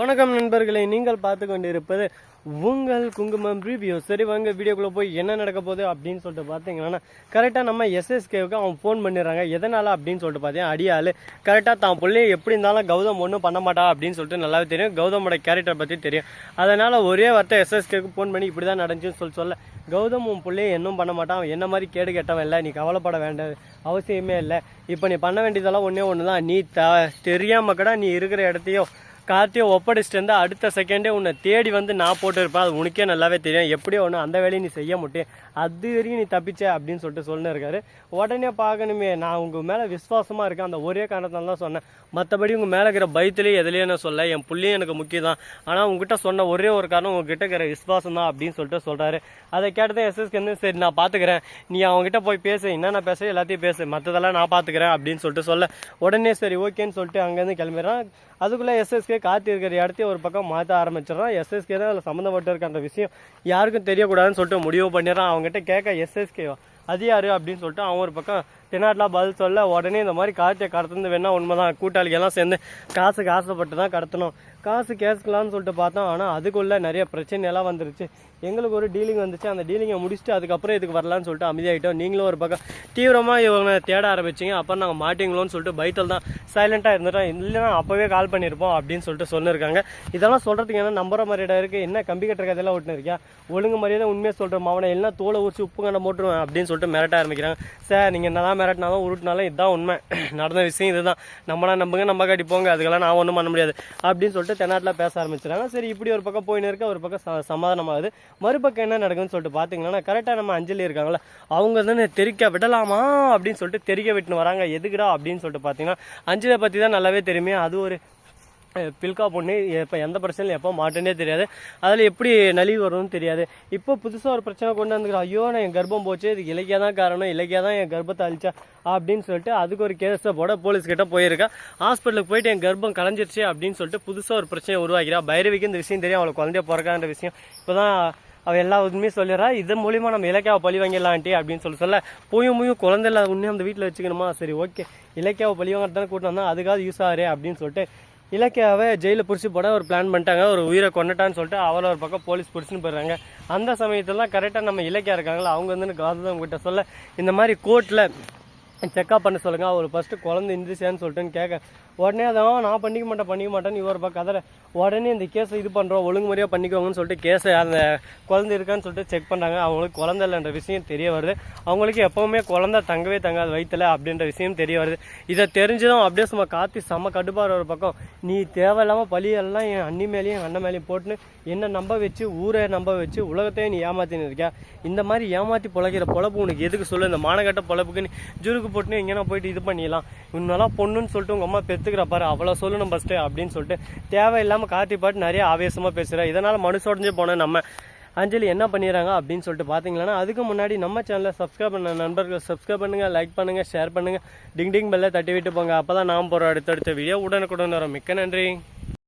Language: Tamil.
வணக்கம் நண்பர்களே நீங்கள் பார்த்து கொண்டிருப்பது உங்கள் குங்குமம் ரிவ்யூ சரி வாங்க வீடியோக்குள்ளே போய் என்ன நடக்க போகுது அப்படின்னு சொல்லிட்டு பார்த்தீங்கன்னா கரெக்டாக நம்ம எஸ்எஸ்கேவுக்கு அவன் ஃபோன் பண்ணிடுறாங்க. எதனால் அப்படின்னு சொல்லிட்டு பார்த்தீங்கன்னா அடியாள் கரெக்டாக தான் பிள்ளைய எப்படி இருந்தாலும் கௌதம் ஒன்றும் பண்ண மாட்டா அப்படின்னு சொல்லிட்டு நல்லாவே தெரியும். கௌதமோட கேரக்டர் பற்றி தெரியும். அதனால் ஒரே வார்த்தை எஸ்எஸ்கேவுக்கு ஃபோன் பண்ணி இப்படி தான் நடந்துச்சுன்னு சொல்லி சொல்ல கௌதம் உன் பிள்ளைய இன்னும் பண்ண மாட்டான். அவன் என்ன மாதிரி கேடு கெட்டவன் இல்லை. நீ கவலைப்பட வேண்டிய அவசியமே இல்லை. இப்போ நீ பண்ண வேண்டியதெல்லாம் ஒன்றே ஒன்று தான் நீ த தெரியாமல் கூட நீ இருக்கிற இடத்தையும் கார்த்தியை ஒப்படைச்சிட்டு இருந்தால் அடுத்த செகண்டே உன்னை தேடி வந்து நான் போட்டுருப்பேன். அது உனக்கே நல்லாவே தெரியும். எப்படியோ ஒன்று அந்த வேலையை நீ செய்ய முடியும் அது வரைக்கும் நீ தப்பிச்ச அப்படின்னு சொல்லிட்டு சொல்லின்னு இருக்காரு. உடனே பார்க்கணுமே நான் உங்கள் மேலே விசுவாசமாக இருக்கேன். அந்த ஒரே காரணத்தால் தான் சொன்னேன். மற்றபடி உங்கள் மேலே இருக்கிற பயத்துலேயே எதுலேயே நான் சொல்ல என் புள்ளியும் எனக்கு முக்கியம் தான் ஆனால் உங்ககிட்ட சொன்ன ஒரே ஒரு காரணம் உங்ககிட்ட இருக்கிற விசுவாசம் தான் அப்படின்னு சொல்லிட்டு சொல்கிறாரு அதை கேட்டதே எஸ்எஸ்க்கு வந்து சரி நான் பார்த்துக்கிறேன் நீ அவங்ககிட்ட போய் பேசு. என்னென்ன பேச? எல்லாத்தையும் பேசு. மற்றதெல்லாம் நான் பார்த்துக்கிறேன் அப்படின்னு சொல்லிட்டு சொல்ல. உடனே சரி ஓகேன்னு சொல்லிட்டு அங்கேருந்து கிளம்பிடுறான். அதுக்குள்ளே எஸ்எஸ்கே காத்து இருக்கிற இடத்தையும் ஒரு பக்கம் மாற்ற ஆரம்பிச்சிடறான். எஸ்எஸ்கே தான் அதில் சம்மந்தப்பட்டு இருக்க அந்த விஷயம் யாருக்கும் தெரியக்கூடாதுன்னு சொல்லிட்டு முடிவு பண்ணிடுறான். அவங்ககிட்ட கேட்க எஸ்எஸ்கே அது யார் அப்படின்னு சொல்லிட்டு அவன் ஒரு பக்கம் தென்னாட்டில் பதில் சொல்ல உடனே இந்த மாதிரி கார்த்தியை கடத்துனது வேணால் உண்மைதான். தான் எல்லாம் சேர்ந்து காசுக்கு ஆசைப்பட்டு தான் கடத்தணும். காசு கேஸ்கலாம்னு சொல்லிட்டு பார்த்தோம். ஆனால் அதுக்குள்ளே நிறைய பிரச்சனையெல்லாம் வந்துருச்சு. எங்களுக்கு ஒரு டீலிங் வந்துச்சு. அந்த டீலிங்கை முடிச்சுட்டு அதுக்கப்புறம் இதுக்கு வரலான்னு சொல்லிட்டு அமைதியாகிட்டோம் நீங்களும் ஒரு பக்கம் தீவிரமாக இவங்க தேட ஆரம்பிச்சிங்க. அப்புறம் நாங்கள் மாட்டிங்களோன்னு சொல்லிட்டு பைத்தல் தான் சைலண்ட்டாக இருந்துட்டோம். இல்லைன்னா அப்போவே கால் பண்ணியிருப்போம் அப்படின்னு சொல்லிட்டு சொல்லியிருக்காங்க இதெல்லாம் சொல்கிறதுக்கு என்ன நம்புற மாதிரி இருக்குது என்ன கம்பி கட்டுற கதையெல்லாம் விட்டுன்னு இருக்கியா ஒழுங்கு மரியாதை உண்மையாக சொல்கிறோம் அவனை எல்லாம் தோலை ஊற்றி உப்பு கண்ணை போட்டுருவேன் அப்படின்னு சொல்லிட்டு மிரட்ட ஆரம்பிக்கிறாங்க. சார் நீங்கள் என்னதான் மிரட்டினாலும் உருட்டினாலும் இதுதான் உண்மை. நடந்த விஷயம் இதுதான். நம்மளா நம்புங்க நம்ம காட்டி போங்க. அதுக்கெல்லாம் நான் ஒன்றும் பண்ண முடியாது. அப்படின்னு சொல்லிட்டு தென்னாட்டில் பேச ஆரம்பிச்சிட்டாங்க. சரி இப்படி ஒரு பக்கம் போயின்னு இருக்க ஒரு பக்கம் ச- சமாதானமாகுது. மறுபக்கம் என்ன நடக்குதுன்னு சொல்லிட்டு பார்த்தீங்கன்னா கரெக்டாக நம்ம அஞ்சலி இருக்காங்களா அவங்க தானே தெரிக்க விடலாமா அப்படின்னு சொல்லிட்டு தெரிக்க விட்டுன்னு வராங்க. எதுக்குடா அப்படின்னு சொல்லிட்டு பார்த்தீங்கன்னா அஞ்சலியை பற்றி தான் நல்லாவே தெரியுமே. அது ஒரு பில்கா பொண்ணு இப்போ எந்த பிரச்சனையும் எப்போ மாட்டேனே தெரியாது. அதில் எப்படி நலிவு வரும்னு தெரியாது. இப்போ புதுசாக ஒரு பிரச்சனை கொண்டு வந்துக்கிறோம் ஐயோ நான் என் கர்ப்பம் போச்சு இது இலக்கியா தான் காரணம் இலக்கியா தான் என் கர்ப்பத்தை அழிச்சா அப்படின்னு சொல்லிட்டு அதுக்கு ஒரு கேஸை போட போலீஸ் கிட்ட போயிருக்கா. ஹாஸ்பிட்டலுக்கு போயிட்டு என் கர்ப்பம் கலைஞ்சிருச்சு அப்படின்னு சொல்லிட்டு புதுசாக ஒரு பிரச்சனையை உருவாக்கிறா. பைரவிக்கு இந்த விஷயம் தெரியும் அவளுக்கு குழந்தைய பிறக்கான்ற விஷயம். இப்போ தான் அவள் எல்லா உண்மையும் சொல்லிடுறா. இது மூலிமா நம்ம இலக்கியாவை பழி வாங்கிடலான்ட்டி அப்படின்னு சொல்லி சொல்ல போயும் மூயும் குழந்தை இல்லாத உண்மையை அந்த வீட்டில் வச்சுக்கணுமா? சரி ஓகே இலக்கியாவை பழி வாங்குறது தானே கூட்டம் தான் அதுக்காக யூஸ் ஆகிறே அப்படின்னு சொல்லிட்டு இலக்கியாவை ஜெயிலில் பிடிச்சி போட ஒரு பிளான் பண்ணிட்டாங்க. ஒரு உயிரை கொண்டுட்டான்னு சொல்லிட்டு அவளை ஒரு பக்கம் போலீஸ் பிடிச்சின்னு போயிடுறாங்க. அந்த சமயத்துலலாம் கரெக்டாக நம்ம இலக்கியா இருக்காங்களா? அவங்க வந்து காதம் கிட்ட சொல்ல. இந்த மாதிரி கோர்ட்டில் செக்கப் பண்ண சொல்லுங்க. அவர் ஃபர்ஸ்ட் குழந்தை இருந்துச்சேன்னு சொல்லிட்டுன்னு கேட்க உடனே அதான் நான் பண்ணிக்க மாட்டேன் பண்ணிக்க மாட்டேன்னு இவர் பக்கம் அதில் உடனே இந்த கேஸை இது பண்ணுறோம் ஒழுங்கு முறையாக பண்ணிக்கோங்கன்னு சொல்லிட்டு கேஸை அந்த குழந்தை இருக்கான்னு சொல்லிட்டு செக் பண்ணுறாங்க அவங்களுக்கு குழந்தை இல்லைன்ற விஷயம் தெரிய வருது. அவங்களுக்கு எப்போவுமே குழந்தை தங்கவே தங்காது வயிற்றுல அப்படின்ற விஷயம் தெரிய வருது. இதை தெரிஞ்சதும் அப்படியே சும்மா காத்தி செம்ம கடுப்பார் ஒரு பக்கம். நீ தேவையில்லாமல் பழியெல்லாம் என் அண்ணி மேலேயும் என் அண்ணன் மேலேயும் போட்டுன்னு என்ன நம்ப வச்சு ஊரை நம்ப வச்சு உலகத்தையே நீ ஏமாத்தின்னு இருக்கியா? இந்த மாதிரி ஏமாற்றி பிழைக்கிற பொழப்பு உனக்கு எதுக்கு சொல்லு? இந்த மானகட்ட பொழப்புக்கு நீ ஜுருக்கு போட்டுன்னு எங்கேனா போயிட்டு இது பண்ணிடலாம். இன்னெல்லாம் பொண்ணுன்னு சொல்லிட்டு உங்கள் அம்மா பெற்றுக்கிற பாரு அவ்வளோ சொல்லணும் ஃபஸ்ட்டு அப்படின்னு சொல்லிட்டு தேவையில்லாமல் காட்டி பாட்டு நிறைய ஆவேசமாக பேசுகிற இதனால் மனுஷோடஞ்சே போனேன் நம்ம. அஞ்சலி என்ன பண்ணிடுறாங்க அப்படின்னு சொல்லிட்டு பார்த்தீங்கன்னா அதுக்கு முன்னாடி நம்ம சேனலை சப்ஸ்கிரைப் பண்ண நண்பர்கள் சப்ஸ்கிரைப் பண்ணுங்கள் லைக் பண்ணுங்கள் ஷேர் பண்ணுங்கள் டிங் டிங் பெல்லை தட்டி விட்டு போங்க. அப்போ தான் நாம் போகிற அடுத்தடுத்த வீடியோ உடனுக்குடன் வரும். மிக்க நன்றி.